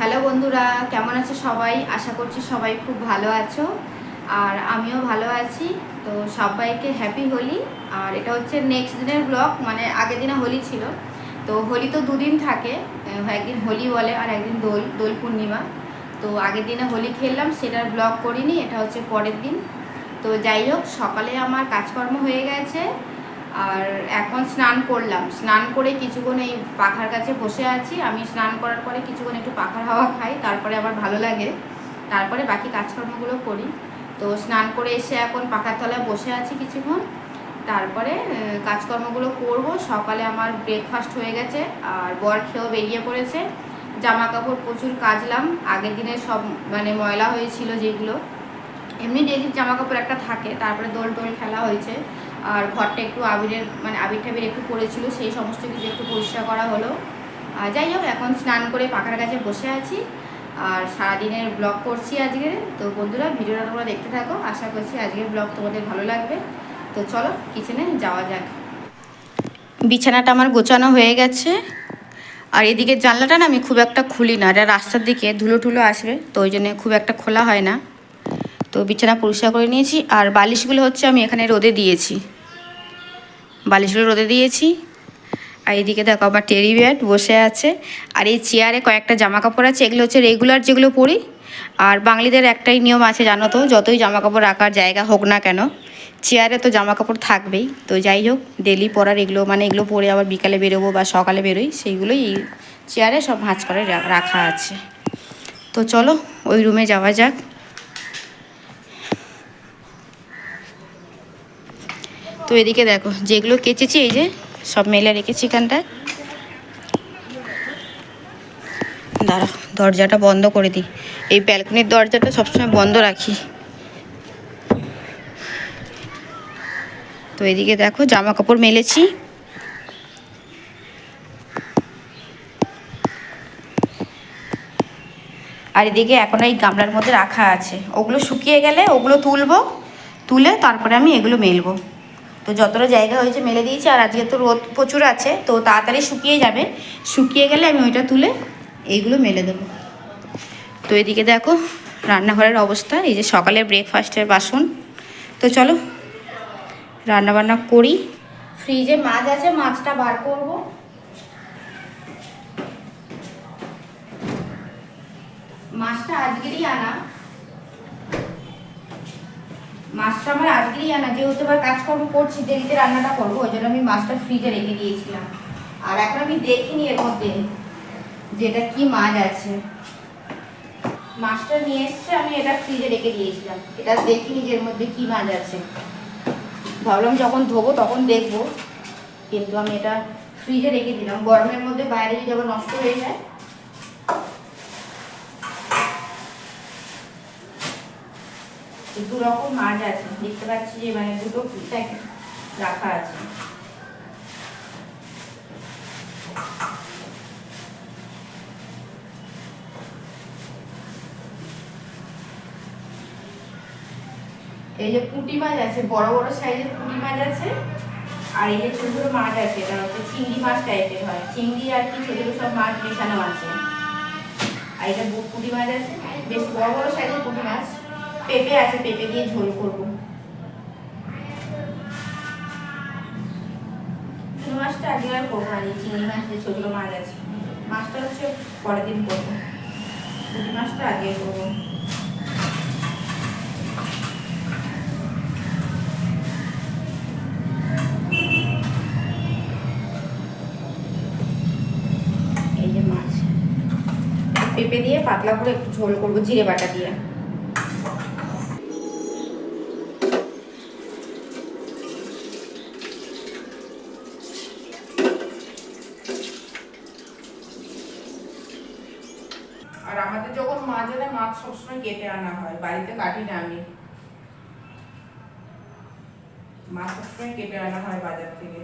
Hello বন্ধুরা, কেমন আছো সবাই? আশা করছি সবাই খুব ভালো আছো। আর আমিও ভালো আছি। তো সবাইকে হ্যাপি হোলি। আর এটা হচ্ছে নেক্সট দিনের ব্লগ মানে আগের দিনে হোলি ছিল। তো হোলি তো দুদিন থাকে একদিন হোলি বলে আর একদিন দোল দোল পূর্ণিমা। তো আগের দিনে হোলি খেললাম, সেটার ব্লগ করিনি, এটা হচ্ছে পরের দিন। তো যাই হোক, সকালে আমার কাজকর্ম হয়ে গেছে। আর এখন স্নান করলাম। স্নান করে কিছুক্ষণ এই পাখার কাছে বসে আছি। আমি স্নান করার পরে কিছুক্ষণ একটু পাখার হাওয়া খাই, তারপরে আমার ভালো লাগে। তারপরে বাকি কাজকর্মগুলো করি। তো স্নান করে এসে এখন পাখার তলায় বসে আছি কিছুক্ষণ। তারপরে কাজকর্মগুলো করব। সকালে আমার ব্রেকফাস্ট হয়ে গেছে আর বর খেয়েও বেরিয়ে পড়েছে। জামা কাপড় প্রচুর কাচলাম। আগের দিনে সব মানে ময়লা হয়েছিল যেগুলো। এমনি ডেলি জামা কাপড় একটা থাকে। তারপরে দোল টোল খেলা হয়েছে। আর ঘরটা একটু আবিরের মানে আবির টাবির একটু পড়েছিল, সেই সমস্ত কিছু একটু পরিষ্কার করা হলো। আর যাই হোক, এখন স্নান করে পাখার কাছে বসে আছি। আর সারাদিনের ব্লগ করছি আজকে তো বন্ধুরা, ভিডিওটা তোমরা দেখতে থাকো। আশা করছি আজকের ব্লগ তোমাদের ভালো লাগবে। তো চলো কিচেনে যাওয়া যাক। বিছানাটা আমার গোছানো হয়ে গেছে। আর এদিকে জানলাটা না আমি খুব একটা খুলি না। এটা রাস্তার দিকে ধুলো টুলো আসবে, তো ওই জন্য খুব একটা খোলা হয় না। তো বিছানা পরিষ্কার করে নিয়েছি। আর বালিশগুলো হচ্ছে আমি এখানে রোদে দিয়েছি। বালিশগুলো রোদে দিয়েছি। আর এদিকে দেখো আমার টেরি ব্যাট বসে আছে। আর এই চেয়ারে কয়েকটা জামা কাপড় আছে। এগুলো হচ্ছে রেগুলার যেগুলো পরি। আর বাঙালিদের একটাই নিয়ম আছে, জানো তো, যতই জামা কাপড় রাখার জায়গা হোক না কেন চেয়ারে তো জামা কাপড় থাকবেই। তো যাই হোক ডেলি পরার এগুলো মানে এগুলো পরে আবার বিকালে বেরোবো বা সকালে বেরোই, সেইগুলোই এই চেয়ারে সব ভাঁজ করে রাখা আছে। তো চলো, ওই রুমে যাওয়া যাক। তো এদিকে দেখো, যেগুলো কেচেছি, এই যে সব মেলে রেখেছি এখানটায়। দাঁড়া, দরজাটা বন্ধ করে দিই। এই ব্যালকনির দরজাটা সবসময় বন্ধ রাখি। তো এদিকে দেখো জামা কাপড় মেলেছি। আর এদিকে এখন এই গামলার মধ্যে রাখা আছে। ওগুলো শুকিয়ে গেলে ওগুলো তুলবো, তুলে তারপরে আমি এগুলো মেলবো। তো যতটা জায়গা হয়েছে মেলে দিয়েছি, আর আজকে তো রোদ প্রচুর আছে, তো তাড়াতাড়ি শুকিয়ে যাবে। শুকিয়ে গেলে আমি ওইটা তুলে এইগুলো মেলে দেবো। তো এদিকে দেখো, রান্নাঘরের অবস্থা, এই যে সকালে ব্রেকফাস্টের বাসন। তো চলো, রান্নাবান্না করি। ফ্রিজে মাছ আছে, মাছটা বার করব। মাছটা আজকেরই আনা। মাছটা আমার আজকেরই আনা যেহেতু এবার কাজকর্ম করছি, দেরিতে রান্নাটা করব, ওই জন্য আমি মাছটা ফ্রিজে রেখে দিয়েছিলাম। আর এখন আমি দেখিনি এর মধ্যে যেটা কি মাছ আছে। মাছটা নিয়ে এসছে, আমি এটা ফ্রিজে রেখে দিয়েছিলাম। এটা দেখিনি যে এর মধ্যে কি মাছ আছে। ভাবলাম যখন ধোবো তখন দেখব। কিন্তু আমি এটা ফ্রিজে রেখে দিলাম। গরমের মধ্যে বাইরে যদি আবার নষ্ট হয়ে যায় দু রকম মাছ আছে, দেখতে পাচ্ছি যে মানে দুটো রাখা আছে। এই যে পুঁটি মাছ আছে, বড় বড় সাইজের পুঁটি মাছ আছে, আর এই যে ছোট ছোট মাছ আছে, এটা হচ্ছে চিংড়ি মাছ টাইপের হয়। চিংড়ি আর কি ছোট ছোট সব মাছ মেশানো আছে। আর এটা পুঁটি মাছ আছে, বেশ বড় বড় সাইজের পুঁটি মাছ। পেঁপে আছে, পেঁপে দিয়ে ঝোল করব। চিংড়ি মাছটা আজকে আর করব না চিংড়ি মাছ যে ছোট মাছ আছে। মাছটা হচ্ছে পরের দিন করব। পুঁটি মাছটা আগে করব। পেঁপে দিয়ে পাতলা করে একটু ঝোল করব, জিরে বাটা দিয়ে আর আমাদের যখন মাছ আনে মাছ সবসময় কেটে আনা হয় বাড়িতে কাটি না আমি। মাছ সবসময় কেটে আনা হয় বাজার থেকে।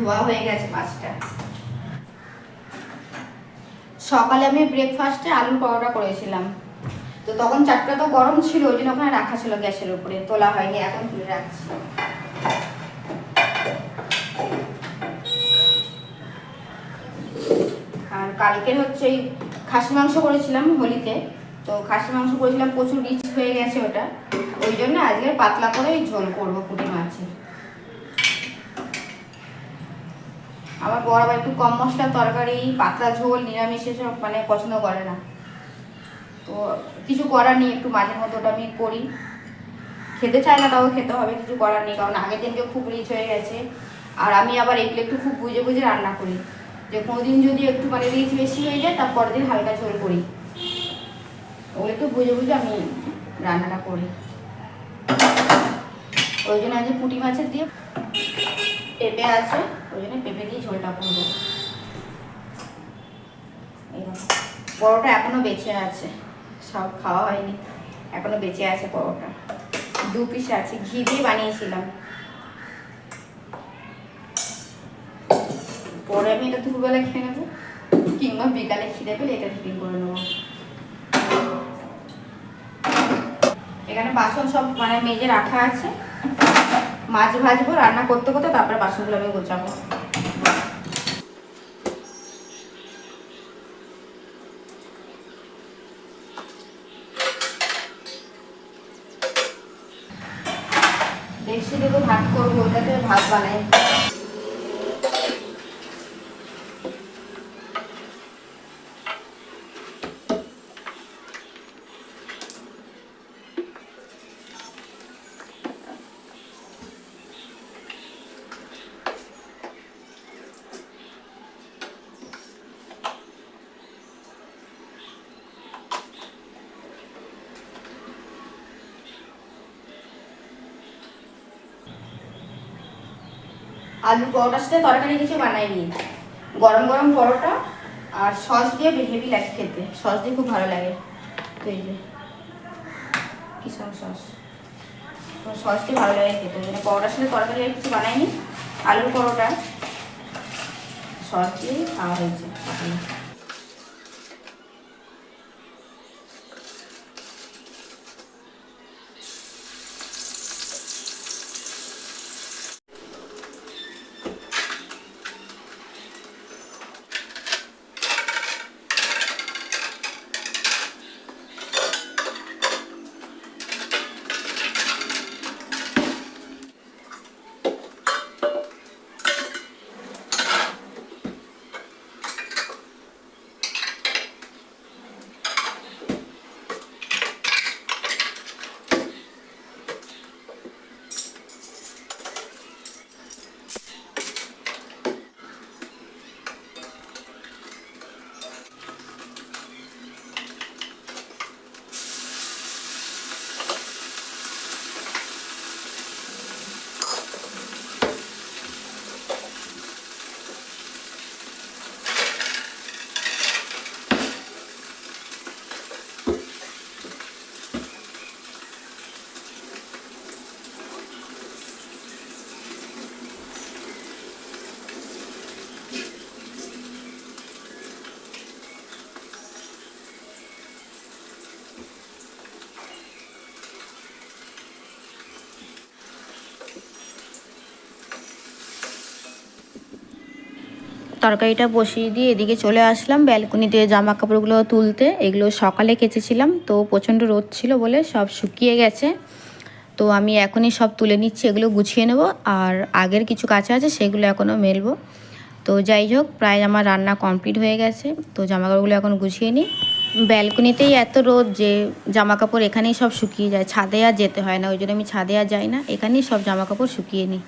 ধোয়া হয়ে গেছে মাছটা সকালে আমি ব্রেকফাস্টে আলুর পরোটা করেছিলাম। তো তখন চারটা তো গরম ছিল, ওই জন্য ওখানে রাখা ছিল গ্যাসের উপরে। তোলা হয়নি, এখন তুলে রাখছি। আর কালকের হচ্ছে এই খাসি মাংস করেছিলাম হোলিতে। তো খাসি মাংস করেছিলাম, প্রচুর রিচ হয়ে গেছে ওটা। ওই জন্য আজকে পাতলা করে ঝোল করব পুঁটি মাছের। আমার বড় আবার একটু কম মশলার তরকারি, পাতলা ঝোল, নিরামিষ এসব মানে পছন্দ করে না। তো কিছু করার নেই, একটু মাঝে মধ্যে ওটা আমি করি। খেতে চায় না, তাও খেতে হবে, কিছু করার নেই, কারণ আগের দিনকে খুব রিচ হয়ে গেছে। আর আমি আবার এগুলো একটু খুব বুঝে বুঝে রান্না করি। যে কোনোদিন যদি একটু মানে রিচ বেশি হয়ে যায় তার পরের দিন হালকা ঝোল করি। ওগুলো একটু বুঝে বুঝে আমি রান্নাটা করি। ওই জন্য আজ পুঁটি মাছের দিয়ে পেঁপে আছে, ওই জন্য পেঁপে দিয়ে ঝোলটা করব। পরোটা এখনও বেঁচে আছে, সব খাওয়া হয়নি, এখনও বেঁচে আছে পরোটা। দু পিস আছে, ঘি দিয়ে বানিয়েছিলাম। পরে আমি এটা দুপুরবেলা খেয়ে নেব, কিংবা বিকালে খিদে পেলে এটা টিফিন করে নেব। এখানে বাসন সব মানে মেজে রাখা আছে। মাছ ভাজবো, রান্না করতে করতে তারপরে বাসনগুলো আমি গোছাবো। দেখছি দেবো ভাত করব, ওটাতে ভাত বানাই। আলু পরোটার সাথে তরকারি কিছু বানাই বানাইনি গরম গরম পরোটা আর সস দিয়ে হেভি লাগে খেতে। সস দিয়ে খুব ভালো লাগে। তো এই যে কিষান সস। সস দিয়ে ভালো লাগে খেতে। জন্য পরোটার সাথে তরকারি কিছু বানাইনি আলুর পরোটা, সস দিয়ে খাওয়া হয়েছে সকালে। তরকারিটা বসিয়ে দিয়ে এদিকে চলে আসলাম। ব্যালকনিতে জামা কাপড়গুলো তুলতে। এগুলো সকালে কেচেছিলাম। তো প্রচণ্ড রোদ ছিল বলে সব শুকিয়ে গেছে। তো আমি এখনই সব তুলে নিচ্ছি, এগুলো গুছিয়ে নেব। আর আগের কিছু কাছে আছে, সেগুলো এখনও মেলবো। তো যাই হোক, প্রায় আমার রান্না কমপ্লিট হয়ে গেছে। তো জামা কাপড়গুলো এখন গুছিয়ে নিই। ব্যালকনিতেই এত রোদ যে জামা কাপড় এখানেই সব শুকিয়ে যায়। ছাদে আর যেতে হয় না, ওই জন্য আমি ছাদে আর যাই না। এখানেই সব জামা কাপড় শুকিয়ে নিই।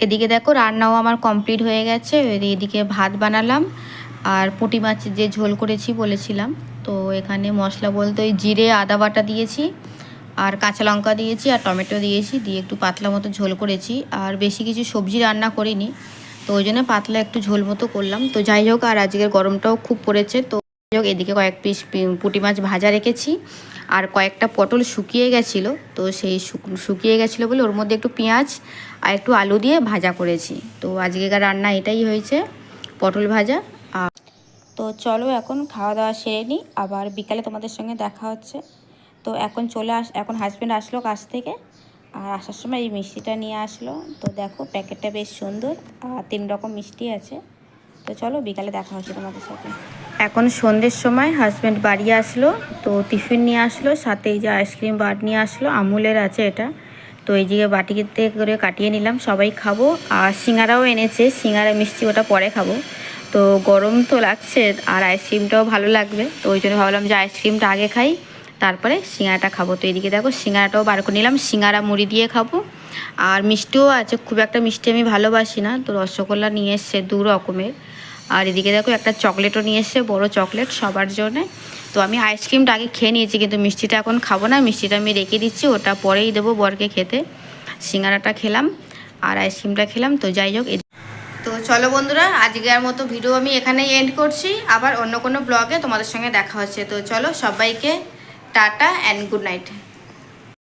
এদিকে দেখো রান্নাও আমার কমপ্লিট হয়ে গেছে এদি- এদিকে ভাত বানালাম, আর পুঁটি মাছের যে ঝোল করেছি বলেছিলাম। তো এখানে মশলা বলতে ওই জিরে, আদা বাটা দিয়েছি, আর কাঁচা লঙ্কা দিয়েছি, আর টমেটো দিয়েছি, দিয়ে একটু পাতলা মতো ঝোল করেছি, আর বেশি কিছু সবজি রান্না করিনি। তো ওই জন্য পাতলা একটু ঝোল মতো করলাম। তো যাই হোক, আর আজকের গরমটাও খুব পড়েছে। তো যাই হোক, এদিকে কয়েক পিস পুঁটি মাছ ভাজা রেখেছি, আর কয়েকটা পটল শুকিয়ে গেছিল। তো সেই শুক- শুকিয়ে গেছিল বলে ওর মধ্যে একটু পেঁয়াজ আর একটু আলু দিয়ে ভাজা করেছি। তো আজকেকার রান্না এটাই হয়েছে পটল ভাজা আর তো চলো এখন খাওয়া দাওয়া সেরে নিই আবার বিকালে তোমাদের সঙ্গে দেখা হচ্ছে। তো এখন চলে আস এখন হাজব্যান্ড আসলো কাছ থেকে আর আসার সময় এই মিষ্টিটা নিয়ে আসলো। তো দেখো প্যাকেটটা বেশ সুন্দর আর তিন রকম মিষ্টি আছে। তো চলো বিকালে দেখা হচ্ছে তোমাদের সাথে। এখন সন্ধ্যের সময় হাজব্যান্ড বাড়ি আসলো তো টিফিন নিয়ে আসলো সাথে এই যে আইসক্রিম বার নিয়ে আসলো আমুলের আছে এটা। তো এই দিকে বাটিতে করে কাটিয়ে নিলাম, সবাই খাব। আর সিঙ্গারাও এনেছে, সিঙ্গারা মিষ্টি ওটা পরে খাব। তো গরম তো লাগছে আর আইসক্রিমটাও ভালো লাগবে, তো ওই জন্য ভাবলাম যে আইসক্রিমটা আগে খাই, তারপরে সিঙ্গারাটা খাব। তো এদিকে দেখো সিঙ্গারাটাও বার করে নিলাম, সিঙ্গারা মুড়ি দিয়ে খাব। আর মিষ্টিও আছে, খুব একটা মিষ্টি আমি ভালোবাসি না, তো রসগোল্লা নিয়ে এসছে দু রকমের। আর এদিকে দেখো একটা চকলেটও নিয়ে এসছে, বড় চকলেট সবার জন্যে। তো আমি আইসক্রিমটা আগে খেয়ে নিয়েছি, কিন্তু মিষ্টিটা এখন খাব না। মিষ্টিটা আমি রেখে দিচ্ছি, ওটা পরেই দেবো বরকে খেতে। সিঙ্গারাটা খেলাম আর আইসক্রিমটা খেলাম, তো যাই হোক তো চলো বন্ধুরা, আজকের মতো ভিডিও আমি এখানেই এন্ড করছি। আবার অন্য কোনো ব্লগে তোমাদের সঙ্গে দেখা হচ্ছে। তো চলো সবাইকে টাটা অ্যান্ড গুড নাইট